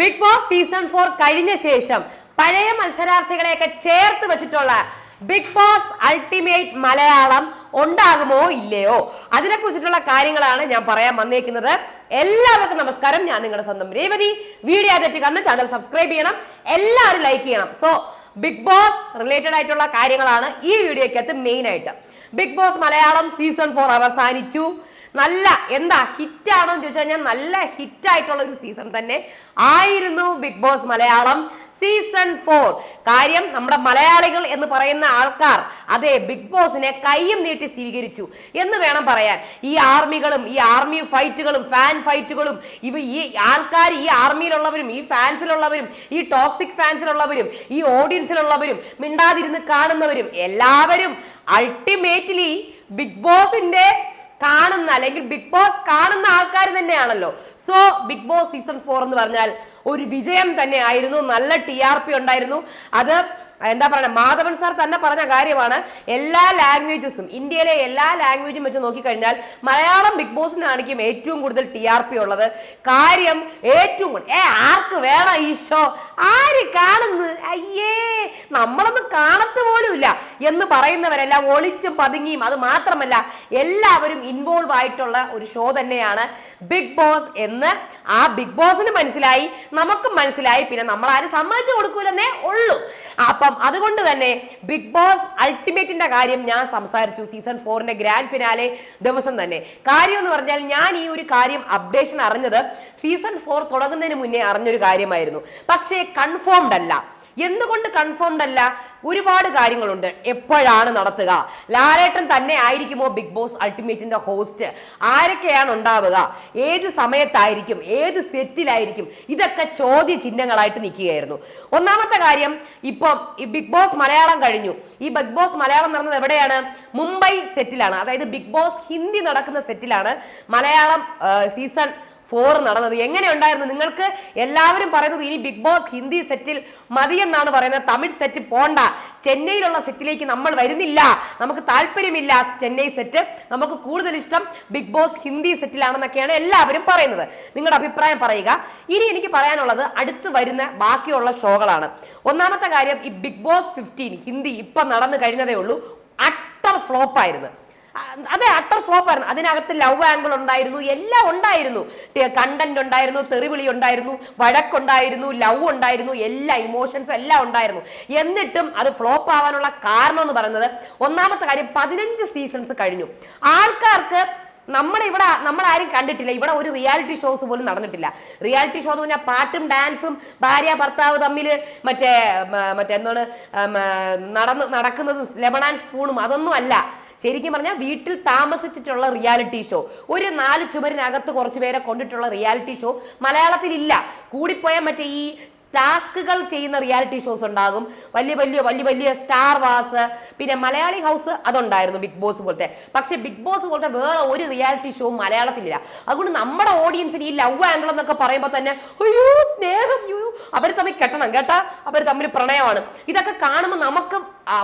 Big boss season four കഴിഞ്ഞ ശേഷം പഴയ മത്സരാർത്ഥികളെയൊക്കെ ചേർത്ത് വെച്ചിട്ടുള്ള ബിഗ് ബോസ് അൾട്ടിമേറ്റ് മലയാളം ഉണ്ടാകുമോ ഇല്ലയോ? അതിനെ കുറിച്ചിട്ടുള്ള കാര്യങ്ങളാണ് ഞാൻ പറയാൻ വന്നേക്കുന്നത്. എല്ലാവർക്കും നമസ്കാരം. ഞാൻ നിങ്ങളുടെ സ്വന്തം രേവതി. വീഡിയോ തെറ്റി കണ്ട് ചാനൽ സബ്സ്ക്രൈബ് ചെയ്യണം. എല്ലാവരും ലൈക്ക് ചെയ്യണം. സോ ബിഗ് ബോസ് റിലേറ്റഡ് ആയിട്ടുള്ള കാര്യങ്ങളാണ് ഈ വീഡിയോക്കകത്ത് മെയിൻ ആയിട്ട്. Big boss Malayalam season four അവസാനിച്ചു. നല്ല എന്താ ഹിറ്റ് ആണോ എന്ന് ചോദിച്ചു കഴിഞ്ഞാൽ നല്ല ഹിറ്റ് ആയിട്ടുള്ള ഒരു സീസൺ തന്നെ ആയിരുന്നു big boss Malayalam season four കാര്യം നമ്മുടെ മലയാളികൾ എന്ന് പറയുന്ന ആൾക്കാർ അതെ ബിഗ് ബോസിനെ കയ്യും നീട്ടി സ്വീകരിച്ചു. എന്ന് വേണം പറയാൻ. ഈ ആർമികളും ഈ ആർമി ഫൈറ്റുകളും ഫാൻ ഫൈറ്റുകളും ഇവ ഈ ആൾക്കാർ ഈ ആർമിയിലുള്ളവരും ഈ ഫാൻസിലുള്ളവരും ഈ ടോക്സിക് ഫാൻസിലുള്ളവരും ഈ ഓഡിയൻസിലുള്ളവരും മിണ്ടാതിരുന്ന് കാണുന്നവരും എല്ലാവരും അൾട്ടിമേറ്റ്ലി ബിഗ് ബോസിന്റെ കാണുന്ന അല്ലെങ്കിൽ ബിഗ് ബോസ് കാണുന്ന ആൾക്കാർ തന്നെയാണല്ലോ. So big boss season four എന്ന് പറഞ്ഞാൽ ഒരു വിജയം തന്നെ ആയിരുന്നു. നല്ല ടി ആർ പി ഉണ്ടായിരുന്നു. അത് എന്താ പറയുക മാധവൻ സാർ തന്നെ പറഞ്ഞ കാര്യമാണ്. എല്ലാ ലാംഗ്വേജസും ഇന്ത്യയിലെ എല്ലാ ലാംഗ്വേജും വെച്ച് നോക്കിക്കഴിഞ്ഞാൽ മലയാളം ബിഗ് ബോസിനായിരിക്കും ഏറ്റവും കൂടുതൽ ടി ആർ പി ഉള്ളത്. കാര്യം ഏറ്റവും കൂടുതൽ ഏ ആർക്ക് വേണം ഈ ഷോ ആര് കാണുന്നു? അയ്യേ പോലുമില്ല എന്ന് പറയുന്നവരെല്ലാം ഒളിച്ചും പതുങ്ങിയും അത് മാത്രമല്ല എല്ലാവരും ഇൻവോൾവ് ആയിട്ടുള്ള ഒരു ഷോ തന്നെയാണ് ബിഗ് ബോസ് എന്ന്. ആ ബിഗ് ബോസിന് മനസ്സിലായി നമുക്കും മനസ്സിലായി പിന്നെ നമ്മൾ ആരും സമ്മതിച്ചു കൊടുക്കൂലെന്നേ ഉള്ളൂ. അപ്പം അതുകൊണ്ട് തന്നെ ബിഗ് ബോസ് അൾട്ടിമേറ്റിന്റെ കാര്യം ഞാൻ സംസാരിച്ചു സീസൺ ഫോറിന്റെ ഗ്രാൻഡ് ഫിനാലെ ദിവസം തന്നെ. കാര്യം എന്ന് പറഞ്ഞാൽ ഞാൻ ഈ ഒരു കാര്യം അപ്ഡേഷൻ അറിഞ്ഞത് സീസൺ ഫോർ തുടങ്ങുന്നതിന് മുന്നേ അറിഞ്ഞൊരു കാര്യമായിരുന്നു. പക്ഷേ കൺഫേംഡ് അല്ല. എന്തുകൊണ്ട് കൺഫേംഡ് അല്ല? ഒരുപാട് കാര്യങ്ങളുണ്ട്. എപ്പോഴാണ് നടത്തുക? ലാലേട്ടൻ തന്നെ ആയിരിക്കുമോ ബിഗ് ബോസ് അൾട്ടിമേറ്റിന്റെ ഹോസ്റ്റ് ആരൊക്കെയാണ് ഉണ്ടാവുക? ഏത് സമയത്തായിരിക്കും? ഏത് സെറ്റിലായിരിക്കും ഇതൊക്കെ ചോദ്യ ചിഹ്നങ്ങളായിട്ട് നിൽക്കുകയായിരുന്നു. ഒന്നാമത്തെ കാര്യം ഇപ്പം ഈ ബിഗ് ബോസ് മലയാളം കഴിഞ്ഞു. ഈ ബിഗ് ബോസ് മലയാളം നടന്നത് എവിടെയാണ്? മുംബൈ സെറ്റിലാണ് അതായത് ബിഗ് ബോസ് ഹിന്ദി നടക്കുന്ന സെറ്റിലാണ് മലയാളം സീസൺ ഫോർ നടന്നത്. എങ്ങനെ ഉണ്ടായിരുന്നു? നിങ്ങൾക്ക് എല്ലാവരും പറയുന്നത് ഇനി ബിഗ് ബോസ് ഹിന്ദി സെറ്റിൽ മതിയെന്നാണ് പറയുന്നത്. തമിഴ് സെറ്റ് പോണ്ട. ചെന്നൈയിലുള്ള സെറ്റിലേക്ക് നമ്മൾ വരുന്നില്ല. നമുക്ക് താല്പര്യമില്ല ചെന്നൈ സെറ്റ് നമുക്ക് കൂടുതൽ ഇഷ്ടം ബിഗ് ബോസ് ഹിന്ദി സെറ്റിലാണെന്നൊക്കെയാണ് എല്ലാവരും പറയുന്നത്. നിങ്ങളുടെ അഭിപ്രായം പറയുക. ഇനി എനിക്ക് പറയാനുള്ളത് അടുത്ത് വരുന്ന ബാക്കിയുള്ള ഷോകളാണ്. ഒന്നാമത്തെ കാര്യം ഈ ബിഗ് ബോസ് ഫിഫ്റ്റീൻ ഹിന്ദി ഇപ്പം നടന്നു കഴിഞ്ഞതേ ഉള്ളൂ. അട്ടർ ഫ്ലോപ്പായിരുന്നു അതെ അട്ടർ ഫ്ലോപ്പ് ആയിരുന്നു. അതിനകത്ത് ലവ് ആംഗിൾ ഉണ്ടായിരുന്നു എല്ലാം ഉണ്ടായിരുന്നു. കണ്ടന്റ് ഉണ്ടായിരുന്നു തെറിവിളി ഉണ്ടായിരുന്നു വഴക്കുണ്ടായിരുന്നു ലവ് ഉണ്ടായിരുന്നു എല്ലാ ഇമോഷൻസ് എല്ലാം ഉണ്ടായിരുന്നു. എന്നിട്ടും അത് ഫ്ലോപ്പ് ആവാനുള്ള കാരണം എന്ന് പറയുന്നത് ഒന്നാമത്തെ കാര്യം പതിനഞ്ച് സീസൺസ് കഴിഞ്ഞു. ആൾക്കാർക്ക് നമ്മുടെ ഇവിടെ നമ്മൾ ആരും കണ്ടിട്ടില്ല. ഇവിടെ ഒരു റിയാലിറ്റി ഷോസ് പോലും നടന്നിട്ടില്ല. റിയാലിറ്റി ഷോ എന്ന് പറഞ്ഞാൽ പാട്ടും ഡാൻസും ഭാര്യ ഭർത്താവ് തമ്മിൽ മറ്റേ മറ്റേ എന്താണ് നടന്ന് നടക്കുന്നതും ലെബണാൻ സ്പൂണും അതൊന്നും അല്ല. ശരിക്കും പറഞ്ഞാൽ വീട്ടിൽ താമസിച്ചിട്ടുള്ള റിയാലിറ്റി ഷോ ഒരു നാല് ചുമരിനകത്ത് കുറച്ച് പേരെ കൊണ്ടിട്ടുള്ള റിയാലിറ്റി ഷോ മലയാളത്തിലില്ല. കൂടിപ്പോയാൽ മറ്റേ ഈ ടാസ്കുകൾ ചെയ്യുന്ന റിയാലിറ്റി ഷോസ് ഉണ്ടാകും. വലിയ വലിയ വലിയ വലിയ സ്റ്റാർ വാസ്. പിന്നെ മലയാളി ഹൗസ് അതുണ്ടായിരുന്നു ബിഗ് ബോസ് പോലത്തെ. പക്ഷേ ബിഗ് ബോസ് പോലത്തെ വേറെ ഒരു റിയാലിറ്റി ഷോ മലയാളത്തിലില്ല. അതുകൊണ്ട് നമ്മുടെ ഓഡിയൻസിന് ഈ ലവ് ആംഗിൾ എന്നൊക്കെ പറയുമ്പോൾ തന്നെ അയ്യോ സ്നേഹം അവർ തമ്മിൽ കെട്ടണം കേട്ടാ? അവർ തമ്മിൽ പ്രണയമാണ്. ഇതൊക്കെ കാണുമ്പോൾ നമുക്ക്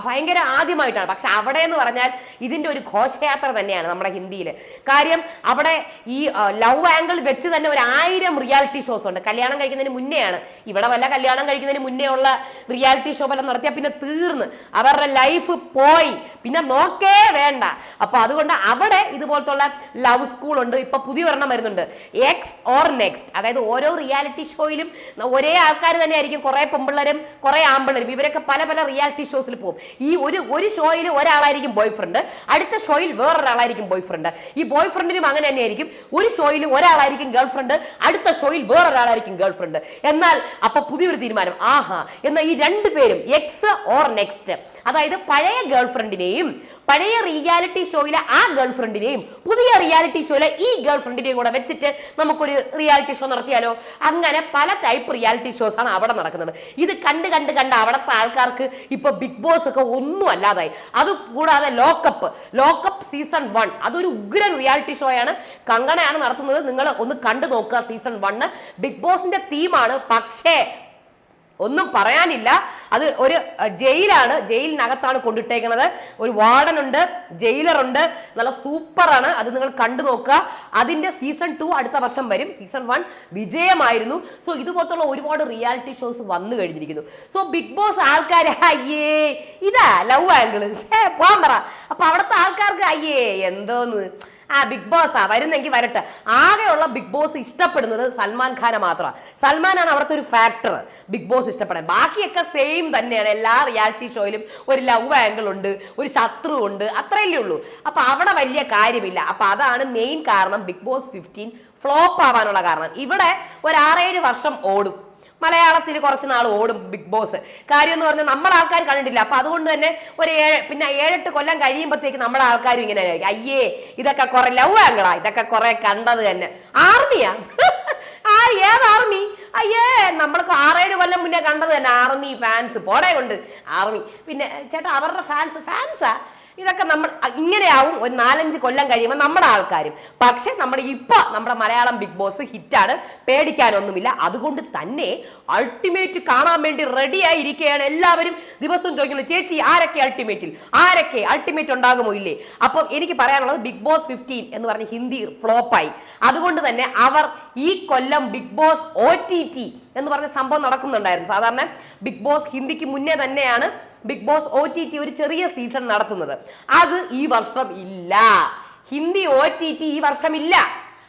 ഭയങ്കര ആദ്യമായിട്ടാണ്. പക്ഷെ അവിടെ എന്ന് പറഞ്ഞാൽ ഇതിന്റെ ഒരു ഘോഷയാത്ര തന്നെയാണ് നമ്മുടെ ഹിന്ദിയിൽ കാര്യം അവിടെ ഈ ലവ് ആംഗിൾ വെച്ച് തന്നെ ഒരു ആയിരം റിയാലിറ്റി ഷോസ് ഉണ്ട്. കല്യാണം കഴിക്കുന്നതിന് മുന്നെയാണ്. ഇവിടെ വല്ല കല്യാണം കഴിക്കുന്നതിന് മുന്നേ ഉള്ള റിയാലിറ്റി ഷോ വല്ല നടത്തിയാൽ പിന്നെ തീർന്ന്. അവരുടെ ലൈഫ് പോയി. പിന്നെ നോക്കേ വേണ്ട. അപ്പൊ അതുകൊണ്ട് അവിടെ ഇതുപോലത്തുള്ള ലവ് സ്കൂൾ ഉണ്ട്. ഇപ്പൊ പുതിയ ഒരെണ്ണം വരുന്നുണ്ട്. എക്സ് ഓർ നെക്സ്റ്റ് അതായത് ഓരോ റിയാലിറ്റി ഷോയിലും ഒരേ ആൾക്കാർ തന്നെ ആയിരിക്കും കുറെ പെമ്പിള്ളരും കുറെ ആമ്പിള്ളരും. ഇവരൊക്കെ പല പല റിയാലിറ്റി ഷോസിൽ പോകും. ഈ ഒരു ഒരു ഷോയിൽ ഒരാളായിരിക്കും ബോയ് ഫ്രണ്ട് അടുത്ത ഷോയിൽ വേറൊരാളായിരിക്കും ബോയ് ഫ്രണ്ട് ഈ ബോയ് ഫ്രണ്ടിനും അങ്ങനെ തന്നെയായിരിക്കും. ഒരു ഷോയിൽ ഒരാളായിരിക്കും ഗേൾ ഫ്രണ്ട് അടുത്ത ഷോയിൽ വേറൊരാളായിരിക്കും ഗേൾ ഫ്രണ്ട് എന്നാൽ അപ്പൊ പുതിയൊരു തീരുമാനം. ആഹാ. എന്ന ഈ രണ്ടു പേരും എക്സ് ഓർ നെക്സ്റ്റ് അതായത് പഴയ ഗേൾ ഫ്രണ്ടിനെയും പഴയ റിയാലിറ്റി ഷോയിലെ ആ ഗേൾഫ്രണ്ടിനെയും പുതിയ റിയാലിറ്റി ഷോയിലെ ഈ ഗേൾഫ്രണ്ടിനെയും കൂടെ വെച്ചിട്ട് നമുക്കൊരു റിയാലിറ്റി ഷോ നടത്തിയാലോ? അങ്ങനെ പല ടൈപ്പ് റിയാലിറ്റി ഷോസ് ആണ് അവിടെ നടക്കുന്നത്. ഇത് കണ്ട് കണ്ട് കണ്ട് അവിടുത്തെ ആൾക്കാർക്ക് ഇപ്പൊ ബിഗ് ബോസ് ഒക്കെ ഒന്നും അല്ലാതായി. അത് കൂടാതെ ലോക്കപ്പ് ലോക്കപ്പ് സീസൺ വൺ അതൊരു ഉഗ്രൻ റിയാലിറ്റി ഷോയാണ് കങ്കണയാണ് നടത്തുന്നത്. നിങ്ങൾ ഒന്ന് കണ്ടു നോക്കുക സീസൺ വണ്ണ് ബിഗ് ബോസിന്റെ തീമാണ് പക്ഷേ ഒന്നും പറയാനില്ല. അത് ഒരു ജയിലാണ് ജയിലിനകത്താണ് കൊണ്ടിട്ടേക്കുന്നത് ഒരു ജയിലർ ഉണ്ട് നല്ല സൂപ്പറാണ്. അത് നിങ്ങൾ കണ്ടു നോക്കുക. അതിന്റെ സീസൺ ടു അടുത്ത വർഷം വരും. സീസൺ വൺ വിജയമായിരുന്നു. സോ ഇതുപോലത്തുള്ള ഒരുപാട് റിയാലിറ്റി ഷോസ് വന്നു കഴിഞ്ഞിരിക്കുന്നു. സോ ബിഗ് ബോസ് ആൾക്കാർ അയ്യേ ഇതാ ലവ് ആംഗിൾ പോകാൻ പറ. അപ്പൊ അവിടുത്തെ ആൾക്കാർക്ക് അയ്യേ എന്തോന്ന്? ആ ബിഗ് ബോസ് ആ വരുന്നെങ്കിൽ വരട്ടെ. ആകെയുള്ള ബിഗ് ബോസ് ഇഷ്ടപ്പെടുന്നത് സൽമാൻ ഖാനെ മാത്രമാണ് സൽമാനാണ് അവിടുത്തെ ഒരു ഫാക്ടർ ബിഗ് ബോസ് ഇഷ്ടപ്പെടാൻ. ബാക്കിയൊക്കെ സെയിം തന്നെയാണ്. എല്ലാ റിയാലിറ്റി ഷോയിലും ഒരു ലവ് ആംഗിൾ ഉണ്ട് ഒരു ശത്രു ഉണ്ട് അത്രയല്ലേ ഉള്ളൂ. അപ്പൊ അവിടെ വലിയ കാര്യമില്ല. അപ്പൊ അതാണ് മെയിൻ കാരണം ബിഗ് ബോസ് ഫിഫ്റ്റീൻ ഫ്ലോപ്പ് ആവാനുള്ള കാരണം. ഇവിടെ ഒരു ആറേഴ് വർഷം ഓടും. മലയാളത്തിൽ കുറച്ച് നാൾ ഓടും ബിഗ് ബോസ്. കാര്യം എന്ന് പറഞ്ഞാൽ നമ്മുടെ ആൾക്കാർ കണ്ടിട്ടില്ല. അപ്പൊ അതുകൊണ്ട് തന്നെ ഒരു ഏഴ് പിന്നെ ഏഴെട്ട് കൊല്ലം കഴിയുമ്പോഴത്തേക്ക് നമ്മുടെ ആൾക്കാരും ഇങ്ങനെ അയ്യേ ഇതൊക്കെ കുറെ ലവ് ആംഗിളാ. ഇതൊക്കെ കുറെ കണ്ടത് തന്നെ. ആർമിയാ? ആ ഏത് ആർമി? അയ്യേ നമ്മൾക്ക് ആറേഴ് കൊല്ലം മുന്നേ കണ്ടത് തന്നെ ആർമി ഫാൻസ്. പോടെ കൊണ്ട് ആർമി. പിന്നെ ചേട്ടാ അവരുടെ ഫാൻസ് ഫാൻസാ? ഇതൊക്കെ നമ്മൾ ഇങ്ങനെയാവും ഒരു നാലഞ്ച് കൊല്ലം കഴിയുമ്പോൾ നമ്മുടെ ആൾക്കാരും. പക്ഷേ നമ്മുടെ ഇപ്പൊ നമ്മുടെ മലയാളം ബിഗ് ബോസ് ഹിറ്റാണ്. പേടിക്കാനൊന്നുമില്ല. അതുകൊണ്ട് തന്നെ അൾട്ടിമേറ്റ് കാണാൻ വേണ്ടി റെഡി ആയിരിക്കുകയാണ് എല്ലാവരും. ദിവസവും ചോദിക്കുന്നത് ചേച്ചി ആരൊക്കെ അൾട്ടിമേറ്റിൽ? ആരൊക്കെ അൾട്ടിമേറ്റ് ഉണ്ടാകുമോ ഇല്ലേ? അപ്പം എനിക്ക് പറയാനുള്ളത് ബിഗ് ബോസ് ഫിഫ്റ്റീൻ എന്ന് പറഞ്ഞ ഹിന്ദി ഫ്ലോപ്പായി. അതുകൊണ്ട് തന്നെ അവർ ഈ കൊല്ലം ബിഗ് ബോസ് ഒ എന്ന് പറഞ്ഞ സംഭവം നടക്കുന്നുണ്ടായിരുന്നു. സാധാരണ ബിഗ് ബോസ് ഹിന്ദിക്ക് മുന്നേ തന്നെയാണ് big boss O T T ഒരു ചെറിയ സീസൺ നടത്തുന്നത്. അത് ഈ വർഷം ഇല്ല. ഹിന്ദി ഒ ടി ടി ഈ വർഷം ഇല്ല.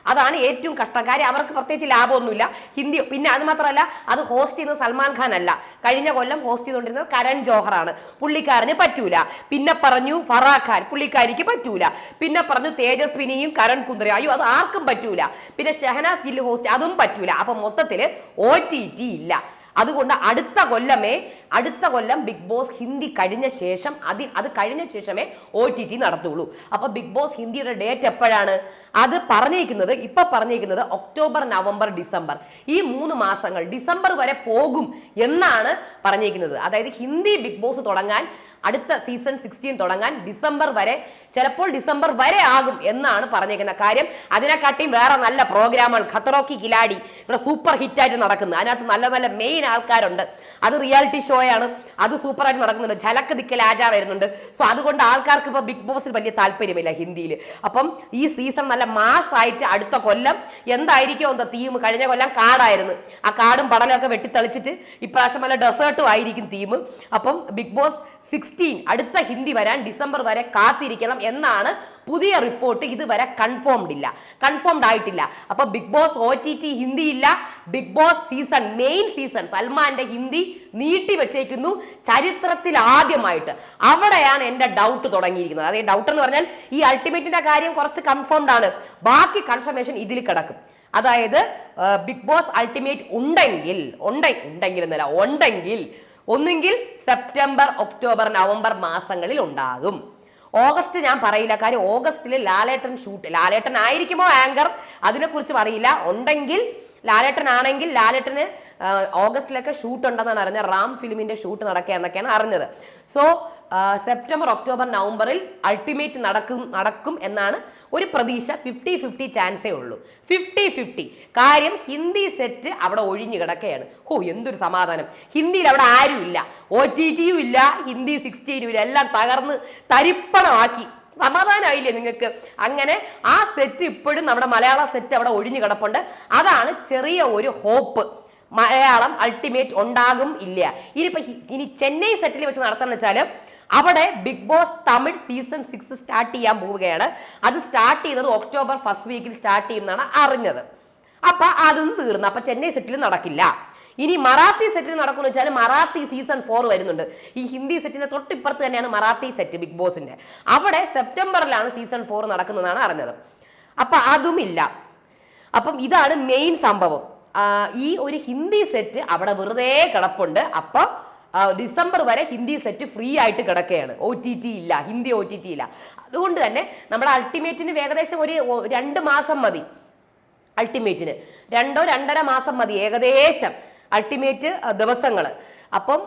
അതാണ് ഏറ്റവും കഷ്ടം. കാര്യം അവർക്ക് പ്രത്യേകിച്ച് ലാഭമൊന്നുമില്ല. ഹിന്ദി പിന്നെ അത് മാത്രമല്ല അത് ഹോസ്റ്റ് ചെയ്യുന്നത് സൽമാൻ ഖാൻ അല്ല. കഴിഞ്ഞ കൊല്ലം ഹോസ്റ്റ് ചെയ്തുകൊണ്ടിരുന്നത് കരൺ ജോഹറാണ്. പുള്ളിക്കാരന് പറ്റൂല. പിന്നെ പറഞ്ഞു ഫറാ ഖാൻ. പുള്ളിക്കാരിക്ക് പറ്റൂല. പിന്നെ പറഞ്ഞു തേജസ്വിനിയും കരൺ കുന്ദ്ര അയ്യോ അത് ആർക്കും പറ്റൂല. പിന്നെ ഷെഹനാസ് ഗില്ല് ഹോസ്റ്റ് അതും പറ്റൂല. അപ്പൊ മൊത്തത്തിൽ ഒ ടി ടി ഇല്ല. അതുകൊണ്ട് അടുത്ത കൊല്ലമേ അടുത്ത കൊല്ലം ബിഗ് ബോസ് ഹിന്ദി കഴിഞ്ഞ ശേഷം അതി അത് കഴിഞ്ഞ ശേഷമേ ഒ ടി ടി നടത്തുള്ളൂ. അപ്പൊ ബിഗ് ബോസ് ഹിന്ദിയുടെ ഡേറ്റ് എപ്പോഴാണ്? അത് പറഞ്ഞേക്കുന്നത് ഇപ്പൊ പറഞ്ഞേക്കുന്നത് ഒക്ടോബർ നവംബർ ഡിസംബർ ഈ മൂന്ന് മാസങ്ങൾ ഡിസംബർ വരെ പോകും എന്നാണ് പറഞ്ഞേക്കുന്നത് അതായത് ഹിന്ദി ബിഗ് ബോസ് തുടങ്ങാൻ അടുത്ത സീസൺ സിക്സ്റ്റീൻ തുടങ്ങാൻ ഡിസംബർ വരെ ചിലപ്പോൾ ഡിസംബർ വരെ ആകും എന്നാണ് പറഞ്ഞേക്കുന്ന കാര്യം. അതിനെക്കാട്ടിയും വേറെ നല്ല പ്രോഗ്രാമുകൾ ഖത്തറോക്കി കിലാടി ഇവിടെ സൂപ്പർ ഹിറ്റായിട്ട് നടക്കുന്നത് അതിനകത്ത് നല്ല നല്ല മെയിൻ ആൾക്കാരുണ്ട്. അത് റിയാലിറ്റി ഷോയാണ് അത് സൂപ്പറായിട്ട് നടക്കുന്നുണ്ട്. ഝലക്ക് ദിക്കൽ ആചാർ വരുന്നുണ്ട്. സോ അതുകൊണ്ട് ആൾക്കാർക്ക് ഇപ്പോൾ ബിഗ് ബോസിൽ വലിയ താല്പര്യമില്ല ഹിന്ദിയിൽ. അപ്പം ഈ സീസൺ നല്ല മാസമായിട്ട് അടുത്ത കൊല്ലം എന്തായിരിക്കും എന്താ തീം കഴിഞ്ഞ കൊല്ലം കാടായിരുന്നു. ആ കാടും പടലൊക്കെ വെട്ടിത്തെളിച്ചിട്ട് ഇപ്രാവശ്യം നല്ല ഡെസേർട്ടും ആയിരിക്കും തീം അപ്പം ബിഗ് ബോസ് സിക്സ്റ്റീൻ അടുത്ത ഹിന്ദി വരാൻ ഡിസംബർ വരെ കാത്തിരിക്കണം എന്നാണ് പുതിയ റിപ്പോർട്ട് ഇതുവരെ കൺഫേംഡ് ഇല്ല. കൺഫേംഡ് ആയിട്ടില്ല. അപ്പൊ big boss O T T Hindi ഇല്ല big boss season main season സൽമാന്റെ ഹിന്ദി നീട്ടി വെച്ചേക്കുന്നു ചരിത്രത്തിൽ ആദ്യമായിട്ട്. അവിടെയാണ് എന്റെ ഡൗട്ട് തുടങ്ങിയിരിക്കുന്നത്. അതായത് ഡൗട്ട് എന്ന് പറഞ്ഞാൽ ഈ അൾട്ടിമേറ്റിന്റെ കാര്യം കുറച്ച് കൺഫേംഡ് ആണ്. ബാക്കി കൺഫർമേഷൻ ഇതിൽ കിടക്കും. അതായത് ബിഗ് ബോസ് അൾട്ടിമേറ്റ് ഉണ്ടെങ്കിൽ ഉണ്ടെങ്കിൽ ഉണ്ടെങ്കിൽ എന്നല്ല ഉണ്ടെങ്കിൽ ഒന്നുകിൽ സെപ്റ്റംബർ ഒക്ടോബർ നവംബർ മാസങ്ങളിൽ ഉണ്ടാകും. ഓഗസ്റ്റ് ഞാൻ പറയില്ല. കാര്യം ഓഗസ്റ്റിൽ ലാലേട്ടൻ ഷൂട്ട് ലാലേട്ടൻ ആയിരിക്കുമോ ആങ്കർ അതിനെക്കുറിച്ച് പറയില്ല ഉണ്ടെങ്കിൽ ലാലേട്ടൻ ആണെങ്കിൽ ലാലേട്ടന് ഓഗസ്റ്റിലൊക്കെ ഷൂട്ട് ഉണ്ടെന്നാണ് അറിഞ്ഞത്. റാം ഫിലിമിന്റെ ഷൂട്ട് നടക്കുക എന്നൊക്കെയാണ് അറിഞ്ഞത്. സോ സെപ്റ്റംബർ ഒക്ടോബർ നവംബറിൽ അൾട്ടിമേറ്റ് നടക്കും നടക്കും എന്നാണ് ഒരു പ്രതീക്ഷ. ഫിഫ്റ്റി ഫിഫ്റ്റി ചാൻസേ ഉള്ളൂ. ഫിഫ്റ്റി ഫിഫ്റ്റി കാര്യം ഹിന്ദി സെറ്റ് അവിടെ ഒഴിഞ്ഞു കിടക്കുകയാണ്. ഹോ എന്തൊരു സമാധാനം. ഹിന്ദിയിൽ അവിടെ ആരും ഇല്ല. ഒ ടി ടിയും ഇല്ല. ഹിന്ദി സിക്സ്റ്റീനും ഇല്ല. എല്ലാം തകർന്ന് തരിപ്പണമാക്കി. സമാധാനമായില്ലേ നിങ്ങൾക്ക്? അങ്ങനെ ആ സെറ്റ് ഇപ്പോഴും നമ്മുടെ മലയാള സെറ്റ് അവിടെ ഒഴിഞ്ഞു കിടപ്പുണ്ട്. അതാണ് ചെറിയ ഒരു ഹോപ്പ് മലയാളം അൾട്ടിമേറ്റ് ഉണ്ടാകും ഇല്ല. ഇനിയിപ്പോൾ ഇനി ചെന്നൈ സെറ്റിൽ വെച്ച് നടത്തുന്ന വെച്ചാൽ അവിടെ big boss Tamil season six start ചെയ്യാൻ പോവുകയാണ്. അത് സ്റ്റാർട്ട് ചെയ്യുന്നത് ഒക്ടോബർ ഫസ്റ്റ് വീക്കിൽ സ്റ്റാർട്ട് ചെയ്യുമെന്നാണ് അറിഞ്ഞത്. അപ്പൊ അതും തീർന്നു. അപ്പൊ ചെന്നൈ സെറ്റിൽ നടക്കില്ല. ഇനി മറാത്തി സെറ്റിൽ നടക്കുമെന്ന് വെച്ചാൽ മറാത്തി സീസൺ ഫോർ വരുന്നുണ്ട്. ഈ ഹിന്ദി സെറ്റിന്റെ തൊട്ടിപ്പുറത്ത് തന്നെയാണ് മറാത്തി സെറ്റ് ബിഗ് ബോസിന്റെ അവിടെ സെപ്റ്റംബറിലാണ് സീസൺ ഫോർ നടക്കുന്നതാണ് അറിഞ്ഞത്. അപ്പൊ അതുമില്ല. അപ്പം ഇതാണ് മെയിൻ സംഭവം. ഈ ഒരു ഹിന്ദി സെറ്റ് അവിടെ വെറുതെ കിടപ്പുണ്ട്. അപ്പൊ ഡിസംബർ വരെ ഹിന്ദി സെറ്റ് ഫ്രീ ആയിട്ട് കിടക്കുകയാണ് ഒ ടി ടി ഇല്ല ഹിന്ദി ഒ ടി ടി ഇല്ല. അതുകൊണ്ട് തന്നെ നമ്മുടെ അൾട്ടിമേറ്റിന് ഏകദേശം ഒരു രണ്ട് മാസം മതി. അൾട്ടിമേറ്റിന് രണ്ടോ രണ്ടര മാസം മതി ഏകദേശം അൾട്ടിമേറ്റ് ദിവസങ്ങൾ അപ്പം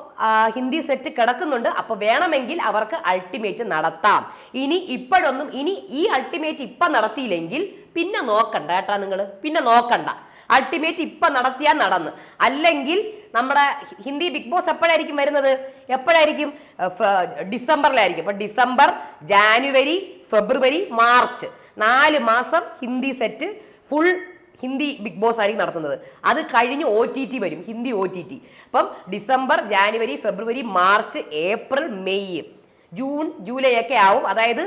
ഹിന്ദി സെറ്റ് കിടക്കുന്നുണ്ട്. അപ്പൊ വേണമെങ്കിൽ അവർക്ക് അൾട്ടിമേറ്റ് നടത്താം. ഇനി ഇപ്പോഴൊന്നും ഇനി ഈ അൾട്ടിമേറ്റ് ഇപ്പം നടത്തിയില്ലെങ്കിൽ പിന്നെ നോക്കണ്ട കേട്ടാ നിങ്ങൾ പിന്നെ നോക്കണ്ട. അൾട്ടിമേറ്റ് ഇപ്പൊ നടത്തിയാൽ നടന്ന്. അല്ലെങ്കിൽ നമ്മുടെ ഹിന്ദി ബിഗ് ബോസ് എപ്പോഴായിരിക്കും വരുന്നത്? എപ്പോഴായിരിക്കും? ഡിസംബറിലായിരിക്കും. അപ്പൊ ഡിസംബർ ജാനുവരി ഫെബ്രുവരി മാർച്ച്. നാല് മാസം Hindi set full Hindi big boss ആയിരിക്കും നടത്തുന്നത്. അത് കഴിഞ്ഞ് ഒ ടി ടി വരും. ഹിന്ദി ഒ ടി ടി അപ്പം December January February March April May June July ഒക്കെ ആവും. അതായത്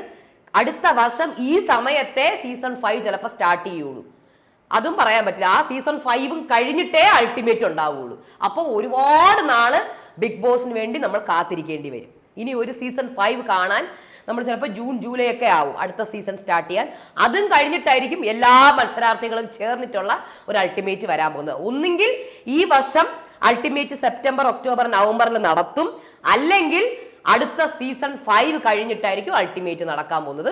അടുത്ത വർഷം ഈ സമയത്തെ സീസൺ ഫൈവ് ചിലപ്പോൾ സ്റ്റാർട്ട് ചെയ്യുള്ളൂ. അതും പറയാൻ പറ്റില്ല. ആ സീസൺ ഫൈവും കഴിഞ്ഞിട്ടേ അൾട്ടിമേറ്റ് ഉണ്ടാവുകയുള്ളൂ അപ്പോൾ ഒരുപാട് നാൾ ബിഗ് ബോസിന് വേണ്ടി നമ്മൾ കാത്തിരിക്കേണ്ടി വരും. ഇനി ഒരു സീസൺ ഫൈവ് കാണാൻ നമ്മൾ ചിലപ്പോൾ ജൂൺ ജൂലൈ ഒക്കെ ആവും അടുത്ത സീസൺ സ്റ്റാർട്ട് ചെയ്യാൻ. അതും കഴിഞ്ഞിട്ടായിരിക്കും എല്ലാ മത്സരാർത്ഥികളും ചേർന്നിട്ടുള്ള ഒരു അൾട്ടിമേറ്റ് വരാൻ പോകുന്നത്. ഒന്നുകിൽ ഈ വർഷം അൾട്ടിമേറ്റ് സെപ്റ്റംബർ ഒക്ടോബർ നവംബറിൽ നടത്തും. അല്ലെങ്കിൽ അടുത്ത സീസൺ ഫൈവ് കഴിഞ്ഞിട്ടായിരിക്കും അൾട്ടിമേറ്റ് നടക്കാൻ പോകുന്നത്.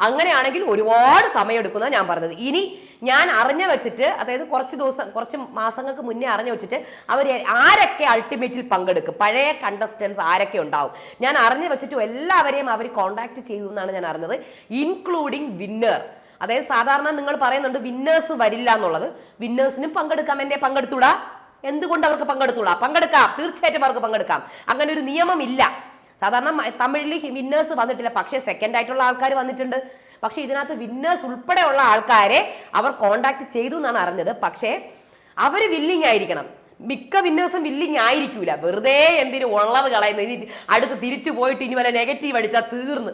അങ്ങനെയാണെങ്കിൽ ഒരുപാട് സമയം സമയമെടുക്കുന്ന ഞാൻ പറഞ്ഞത്. ഇനി ഞാൻ അറിഞ്ഞ വെച്ചിട്ട് അതായത് കുറച്ച് ദിവസം കുറച്ച് മാസങ്ങൾക്ക് മുന്നേ അറിഞ്ഞു വെച്ചിട്ട് അവർ ആരൊക്കെ അൾട്ടിമേറ്റിൽ പങ്കെടുക്കും? പഴയ കണ്ടസ്റ്റൻസ് ആരൊക്കെ ഉണ്ടാവും? ഞാൻ അറിഞ്ഞു വെച്ചിട്ട് എല്ലാവരെയും അവർ കോണ്ടാക്ട് ചെയ്തു എന്നാണ് ഞാൻ അറിഞ്ഞത്. ഇൻക്ലൂഡിങ് വിന്നർ അതായത് സാധാരണ നിങ്ങൾ പറയുന്നുണ്ട് വിന്നേഴ്സ് വരില്ല എന്നുള്ളത്. വിന്നേഴ്സിനും പങ്കെടുക്കാം. എന്തേ പങ്കെടുത്തൂടാ? എന്തുകൊണ്ട് അവർക്ക് പങ്കെടുത്തൂടാ? പങ്കെടുക്കാം. തീർച്ചയായിട്ടും അവർക്ക് പങ്കെടുക്കാം. അങ്ങനെ ഒരു നിയമമില്ല. സാധാരണ തമിഴിൽ വിന്നേഴ്സ് വന്നിട്ടില്ല. പക്ഷേ സെക്കൻഡ് ആയിട്ടുള്ള ആൾക്കാർ വന്നിട്ടുണ്ട്. പക്ഷേ ഇതിനകത്ത് വിന്നേഴ്സ് ഉൾപ്പെടെയുള്ള ആൾക്കാരെ അവർ കോണ്ടാക്ട് ചെയ്തു എന്നാണ് അറിഞ്ഞത്. പക്ഷേ അവർ വില്ലിങ് ആയിരിക്കണം. മിക്ക വിന്നേഴ്സും വില്ലിങ് ആയിരിക്കൂല. വെറുതെ എന്തിനു ഉള്ളത് കളയുന്നത്? ഇനി അടുത്ത് തിരിച്ചു പോയിട്ട് ഇനി വല്ല നെഗറ്റീവ് അടിച്ചാൽ തീർന്ന്.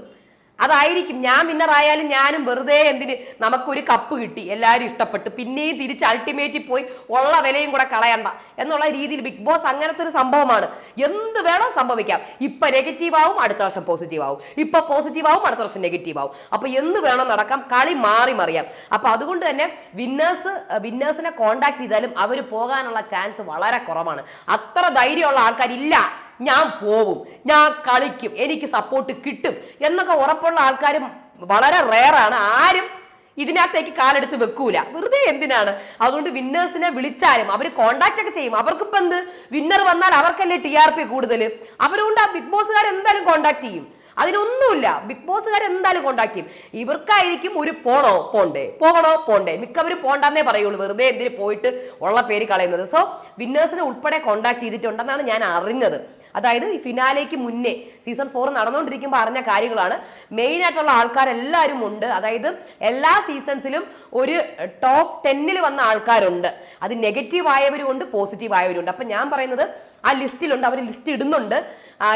അതായിരിക്കും ഞാൻ വിന്നറായാലും ഞാനും വെറുതെ എന്തിന് നമുക്കൊരു കപ്പ് കിട്ടി. എല്ലാവരും ഇഷ്ടപ്പെട്ടു. പിന്നെയും തിരിച്ച് അൾട്ടിമേറ്റിൽ പോയി ഉള്ള വിലയും കൂടെ കളയണ്ട എന്നുള്ള രീതിയിൽ ബിഗ് ബോസ് അങ്ങനത്തെ ഒരു സംഭവമാണ്. എന്ത് വേണോ സംഭവിക്കാം. ഇപ്പൊ നെഗറ്റീവ് ആവും അടുത്ത വർഷം പോസിറ്റീവ് ആവും. ഇപ്പൊ പോസിറ്റീവ് ആവും അടുത്ത വർഷം നെഗറ്റീവ് ആവും. അപ്പൊ എന്ത് വേണോ നടക്കാം. കളി മാറി മറിയാം. അപ്പൊ അതുകൊണ്ട് തന്നെ വിന്നേഴ്സ് വിന്നേഴ്സിനെ കോണ്ടാക്ട് ചെയ്താലും അവർ പോകാനുള്ള ചാൻസ് വളരെ കുറവാണ്. അത്ര ധൈര്യമുള്ള ആൾക്കാരില്ല. ഞാൻ പോവും ഞാൻ കളിക്കും എനിക്ക് സപ്പോർട്ട് കിട്ടും എന്നൊക്കെ ഉറപ്പുള്ള ആൾക്കാരും വളരെ റെയറാണ് ആരും ഇതിനകത്തേക്ക് കാലെടുത്ത് വെക്കൂല. വെറുതെ എന്തിനാണ്? അതുകൊണ്ട് വിന്നേഴ്സിനെ വിളിച്ചാലും അവർ കോണ്ടാക്ട് ഒക്കെ ചെയ്യും. അവർക്കിപ്പോ എന്ത്? വിന്നർ വന്നാൽ അവർക്കല്ലേ ടി ആർ പി കൂടുതൽ അവരുകൊണ്ട് ആ ബിഗ് ബോസുകാർ എന്തായാലും കോണ്ടാക്ട് ചെയ്യും. അതിനൊന്നുമില്ല. ബിഗ് ബോസുകാർ എന്തായാലും കോണ്ടാക്ട് ചെയ്യും. ഇവർക്കായിരിക്കും ഒരു പോണോ പോണ്ടേ? പോകണോ പോണ്ടേ? മിക്കവരും പോണ്ടെന്നേ പറയുള്ളൂ. വെറുതെ എന്തിന് പോയിട്ട് ഉള്ള പേര് കളയുന്നത്. സോ വിന്നേഴ്സിനെ ഉൾപ്പെടെ കോണ്ടാക്ട് ചെയ്തിട്ടുണ്ടെന്നാണ് ഞാൻ അറിഞ്ഞത്. അതായത് ഈ ഫിനാലേക്ക് മുന്നേ സീസൺ ഫോർ നടന്നുകൊണ്ടിരിക്കുമ്പോൾ അറിഞ്ഞ കാര്യങ്ങളാണ്. മെയിൻ ആയിട്ടുള്ള ആൾക്കാരെല്ലാവരും ഉണ്ട്. അതായത് എല്ലാ സീസൺസിലും ഒരു ടോപ്പ് ടെന്നിൽ വന്ന ആൾക്കാരുണ്ട്. അത് നെഗറ്റീവ് ആയവരുമുണ്ട് പോസിറ്റീവ് ആയവരുണ്ട് അപ്പം ഞാൻ പറയുന്നത് ആ ലിസ്റ്റിലുണ്ട്. അവർ ലിസ്റ്റ് ഇടുന്നുണ്ട്.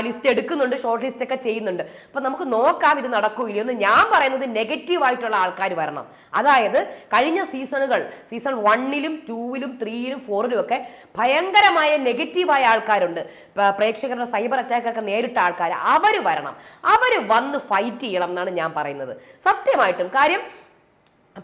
ലിസ്റ്റ് എടുക്കുന്നുണ്ട് ഷോർട്ട് ലിസ്റ്റ് ഒക്കെ ചെയ്യുന്നുണ്ട്. അപ്പോൾ നമുക്ക് നോക്കാം ഇത് നടക്കൂല എന്ന്. ഞാൻ പറയുന്നത് നെഗറ്റീവ് ആയിട്ടുള്ള ആൾക്കാർ വരണം. അതായത് കഴിഞ്ഞ സീസണുകൾ സീസൺ വണ്ണിലും ടൂവിലും ത്രീയിലും ഫോറിലും ഒക്കെ ഭയങ്കരമായ നെഗറ്റീവായ ആൾക്കാരുണ്ട്. പ്രേക്ഷകരുടെ സൈബർ അറ്റാക്ക് ഒക്കെ നേരിട്ട ആൾക്കാർ അവർ വരണം. അവർ വന്ന് ഫൈറ്റ് ചെയ്യണം എന്നാണ് ഞാൻ പറയുന്നത്. സത്യമായിട്ടും കാര്യം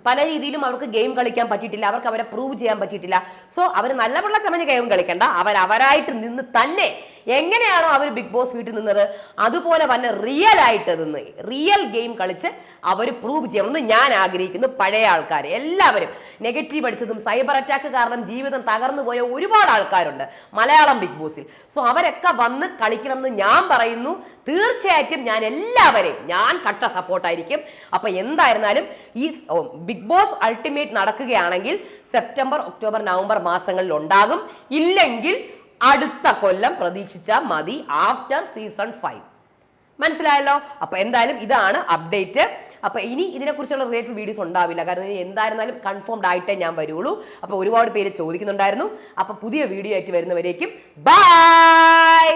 പല രീതിയിലും അവർക്ക് ഗെയിം കളിക്കാൻ പറ്റിയിട്ടില്ല അവർക്ക് അവരെ പ്രൂവ് ചെയ്യാൻ പറ്റിയിട്ടില്ല. സോ അവർ നല്ല പിള്ള ചമഞ്ഞ ഗെയിം കളിക്കണ്ട. അവർ അവരായിട്ട് നിന്ന് തന്നെ എങ്ങനെയാണോ അവർ ബിഗ് ബോസ് വീട്ടിൽ നിന്നത് അതുപോലെ തന്നെ റിയൽ ആയിട്ട് നിന്ന് റിയൽ ഗെയിം കളിച്ച് അവർ പ്രൂവ് ചെയ്യണമെന്ന് ഞാൻ ആഗ്രഹിക്കുന്നു പഴയ ആൾക്കാർ എല്ലാവരും നെഗറ്റീവ് അടിച്ചതും സൈബർ അറ്റാക്ക് കാരണം ജീവിതം തകർന്നു പോയ ഒരുപാട് ആൾക്കാരുണ്ട് മലയാളം ബിഗ് ബോസിൽ. സോ അവരൊക്കെ വന്ന് കളിക്കണം എന്ന് ഞാൻ പറയുന്നു. തീർച്ചയായിട്ടും ഞാൻ എല്ലാവരെയും ഞാൻ കട്ട സപ്പോർട്ടായിരിക്കും. അപ്പൊ എന്തായിരുന്നാലും ഈ ബിഗ് ബോസ് അൾട്ടിമേറ്റ് നടക്കുകയാണെങ്കിൽ സെപ്റ്റംബർ ഒക്ടോബർ നവംബർ മാസങ്ങളിൽ ഉണ്ടാകും. ഇല്ലെങ്കിൽ അടുത്ത കൊല്ലം പ്രതീക്ഷിച്ചാൽ മതി. ആഫ്റ്റർ സീസൺ ഫൈവ് മനസ്സിലായല്ലോ? അപ്പൊ എന്തായാലും ഇതാണ് അപ്ഡേറ്റ് അപ്പൊ ഇനി ഇതിനെക്കുറിച്ചുള്ള റിലേറ്റഡ് വീഡിയോസ് ഉണ്ടാവില്ല. കാരണം ഇനി എന്തായിരുന്നാലും കൺഫേംഡ് ആയിട്ടേ ഞാൻ വരുള്ളൂ. അപ്പൊ ഒരുപാട് പേര് ചോദിക്കുന്നുണ്ടായിരുന്നു. അപ്പൊ പുതിയ വീഡിയോ ആയിട്ട് വരുന്നവരേക്കും. ബൈ